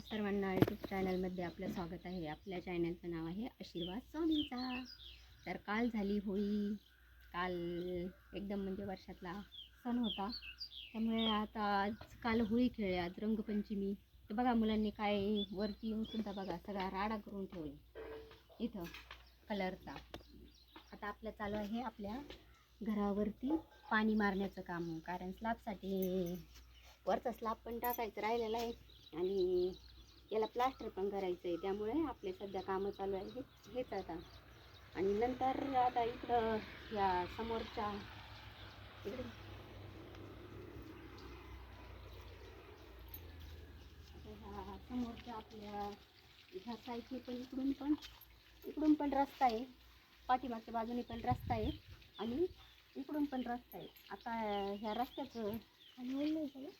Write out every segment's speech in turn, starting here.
सर्वांना यूट्यूब चॅनलमध्ये आपलं स्वागत आहे. आपल्या चॅनलचं नाव आहे आशीर्वाद स्वामींचा. तर काल झाली होळी. काल एकदम म्हणजे वर्षातला सण होता. त्यामुळे आता आज काल होळी खेळली आज रंगपंचमी. तर बघा मुलांनी काय वरती येऊन सुद्धा बघा सगळा राडा करून ठेवला इथं कलरचा. आता आपलं चालू आहे आपल्या घरावरती पाणी मारण्याचं काम. कारण स्लॅबसाठी वरचा स्लॅब पण टाकायचं राहिलेला आहे. आणि याला प्लास्टर पण करायचं आहे त्यामुळे आपले सध्या कामं चालू आहे हे- हेच आता. आणि नंतर आता इकडं या समोरच्या इकडे. आता ह्या समोरच्या आपल्या ह्या साईडने पण इकडून पण इकडून पण रस्ता आहे. पाठीमागच्या बाजूने पण रस्ता आहे. आणि इकडून पण रस्ता आहे. आता ह्या रस्त्याचं खाली बोललं आहे सगळं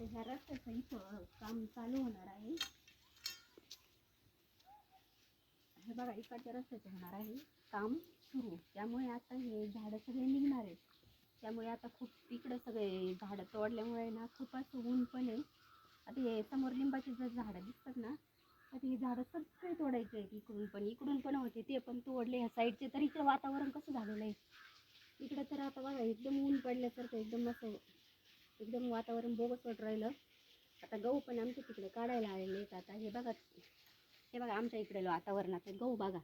तर ह्या रस्त्याचं इथं काम चालू होणार आहे. हे बघा इकडच्या रस्त्याचं होणार आहे काम सुरू. त्यामुळे आता हे झाडं सगळे निघणार आहेत. त्यामुळे आता खूप इकडं सगळे झाडं तोडल्यामुळे ना खूप असं ऊन पण आहे. आता हे समोर लिंबाची जर झाडं दिसतात ना आता हे झाडं सगळे तोडायचे आहेत इकडून पण इकडून पण होते ते पण तोडले. ह्या साईडचे तर इकडं वातावरण कसं झालेलं आहे? इकडं तर आता बघा एकदम ऊन पडल्यासारखं एकदम असं एकदम वातावरण बोगस वाटून राहिलं. आता गहू पण आमच्या तिकडे काढायला आलेले आहेत आता. हे बघा हे बघा आमच्या इकडे वातावरणात आहे. गहू बघा.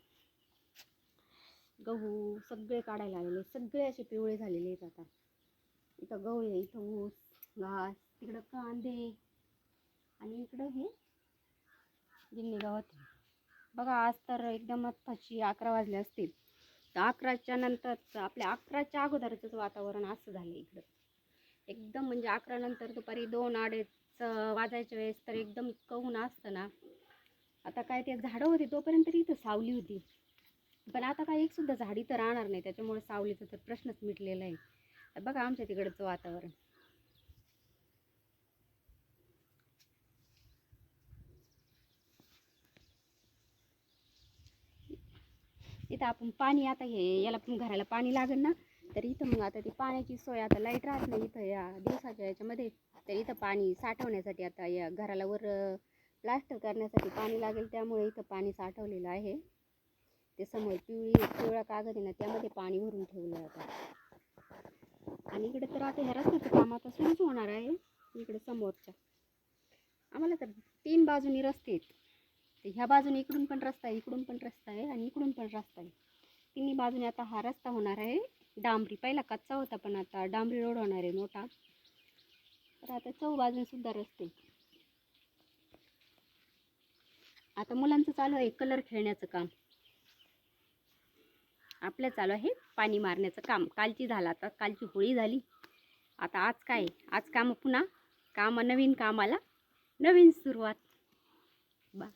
गहू सगळे काढायला आलेले सगळे असे पिवळे झालेले आहेत आता. इथं गहू आहे इथं ऊस घास तिकडं कांदे आणि इकडं हे गिन्नी गावात बघा आज तर एकदम आत्ताची अकरा वाजले असतील. तर अकराच्या नंतर आपल्या अकराच्या अगोदरचंच वातावरण असं झालं इकडं. एकदम म्हणजे अकरा नंतर दुपारी दोन अडीच वाजायच्या वेळेस तर एकदम इतकं ऊन असतं ना. आता काय ते झाडं होती तोपर्यंत तरी इथं सावली होती. पण आता काय एक सुद्धा झाड इथं राहणार नाही त्याच्यामुळे सावलीचा तर प्रश्नच मिटलेला आहे. बघा आमच्या तिकडचं वातावरण. इथं आपण पाणी आता हे याला पण घराला पाणी लागेल ना? तर इथं मग आता ती पाण्याची सोय आता लाइट राहत नाही इथं या दिवसाच्या याच्यामध्ये. तर इथं पाणी साठवण्यासाठी आता या घराला वर प्लास्टर करण्यासाठी पाणी लागेल. त्यामुळे इथं पाणी साठवलेलं आहे. ते समोर पिवळी पिवळा कागद आहे ना त्यामध्ये पाणी भरून ठेवलं आता. आणि इकडे तर आता ह्या रस्त्याचं काम आता सुरूच होणार आहे. इकडे समोरच्या. आम्हाला तर तीन बाजूनी रस्ते आहेत. तर ह्या बाजूने इकडून पण रस्ता आहे इकडून पण रस्ता आहे आणि इकडून पण रस्ता आहे. तिन्ही बाजूने आता हा रस्ता होणार आहे. डांबरी पहिला कच्चा होता पण आता डांबरी रोड होणार आहे मोठा. तर आता चौबाजूनसुद्धा रस्ते. आता मुलांचं चालू आहे कलर खेळण्याचं काम. आपलं चालू आहे पाणी मारण्याचं काम. कालची झालं आता कालची होळी झाली. आता आज काय? आज काम पुन्हा काम नवीन कामाला नवीन सुरुवात. बा.